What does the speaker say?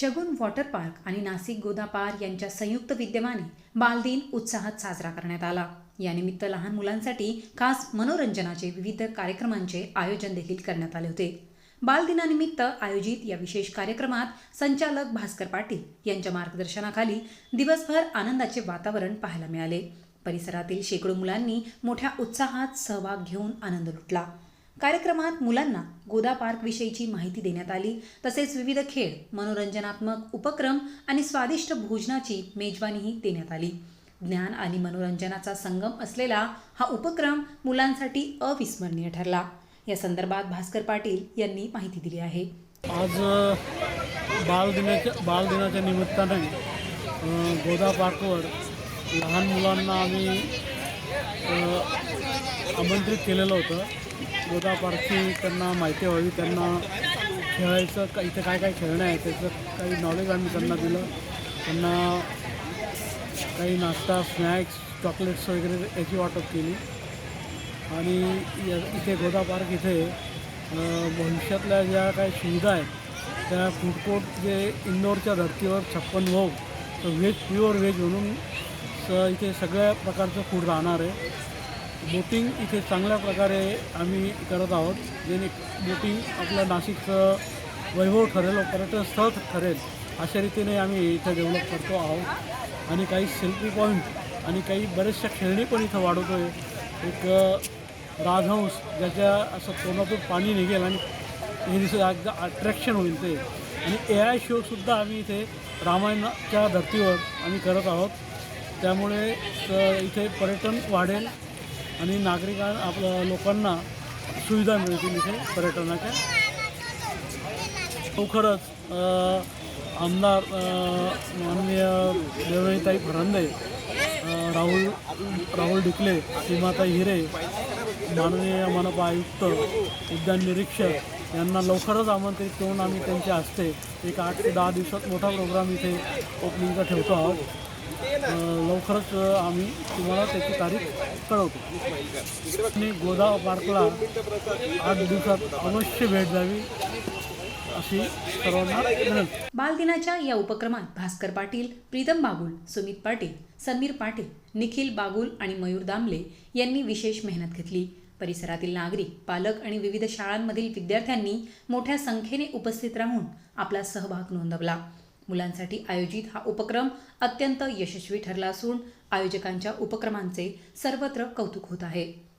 शगुन water park आणि नाशिक गोदापार यांच्या संयुक्त विद्यमाने बालदिन उत्साहात साजरा करण्यात आला. यानिमित्त लहान मुलांसाठी खास मनोरंजनाचे विविध कार्यक्रमांचे आयोजन देखील करण्यात आले होते. बालदिनानिमित्त आयोजित या विशेष कार्यक्रमात संचालक भास्कर पाटील यांच्या मार्गदर्शनाखाली दिवसभर आनंदाचे वातावरण पाहायला मिळाले. परिसरातील शेकडो मुलांनी मोठ्या उत्साहात सहभाग घेऊन आनंद लुटला. कार्यक्रमात मुलांना गोदा पार्क विषयीची माहिती देण्यात आली. तसेच विविध खेळ मनोरंजनात्मक उपक्रम आणि स्वादिष्ट भोजनाची मेजवानीही देण्यात आली. ज्ञान आणि मनोरंजनाचा संगम असलेला हा उपक्रम मुलांसाठी अविस्मरणीय ठरला. या संदर्भात भास्कर पाटील यांनी माहिती दिली आहे. आज बालदिनाच्या बालदिनाच्या निमित्ताने गोदा पार्कवर लहान मुलांना आम्ही आमंत्रित केलेलं होतं. गोदापारची त्यांना माहिती व्हावी त्यांना खेळायचं का इथे काय काय खेळणं आहे त्याचं काही नॉलेज आम्ही त्यांना दिलं. त्यांना काही नाश्ता स्नॅक्स चॉकलेट्स वगैरे याची वाटप केली. आणि या इथे गोदा पार्क इथे भविष्यातल्या ज्या काही सुविधा आहेत त्या फूड कोर्ट जे इंदोरच्या धर्तीवर छप्पन भाऊ तर व्हेज प्युअर व्हेज म्हणून स इथे सगळ्या प्रकारचं फूड राहणार आहे. बोटिंग इथे चांगल्या प्रकारे आम्ही करत आहोत. जेणे बोटिंग आपलं नाशिकचं वैभव ठरेल व पर्यटन स्थळ ठरेल अशा रीतीने आम्ही इथं डेव्हलप करतो आहोत. आणि काही सेल्फी पॉईंट आणि काही बऱ्याचशा खेळणी पण इथं वाढवतो आहे एक राजहंस ज्याच्या असं तोंडातून पाणी निघेल आणि हे दिसत एकदा अट्रॅक्शन होईल ते. आणि ए आय शोसुद्धा आम्ही इथे रामायणाच्या धर्तीवर आम्ही करत आहोत. त्यामुळे इथे पर्यटन वाढेल. आणि नागरिकां आपल्या लोकांना सुविधा मिळतील इथे पर्यटनाच्या. हो, लवकरच आमदार माननीय देवळीताई फरांदे राहुल राहुल डिकले सीमाताई हिरे माननीय मनपा आयुक्त उद्यान निरीक्षक यांना लवकरच आमंत्रित करून आम्ही त्यांच्या हस्ते एक आठ ते दहा दिवसात मोठा प्रोग्राम इथे ओपनिंगचा ठेवतो आहोत. लवकरच आम्ही तुम्हाला त्याची तारीख कळवतो. आणि गोदा पार्कला आठ दिवसात अवश्य भेट द्यावी अशी सर्वांना विनंती. बालदिनाच्या या उपक्रमात भास्कर पाटील प्रीतम बागुल सुमित पाटील समीर पाटील निखिल बागुल आणि मयूर दामले यांनी विशेष मेहनत घेतली. परिसरातील नागरिक पालक आणि विविध शाळांमधील विद्यार्थ्यांनी मोठ्या संख्येने उपस्थित राहून आपला सहभाग नोंदवला. मुलांसाठी आयोजित हा उपक्रम अत्यंत यशस्वी ठरला असून आयोजकांच्या उपक्रमांचे सर्वत्र कौतुक होत आहे.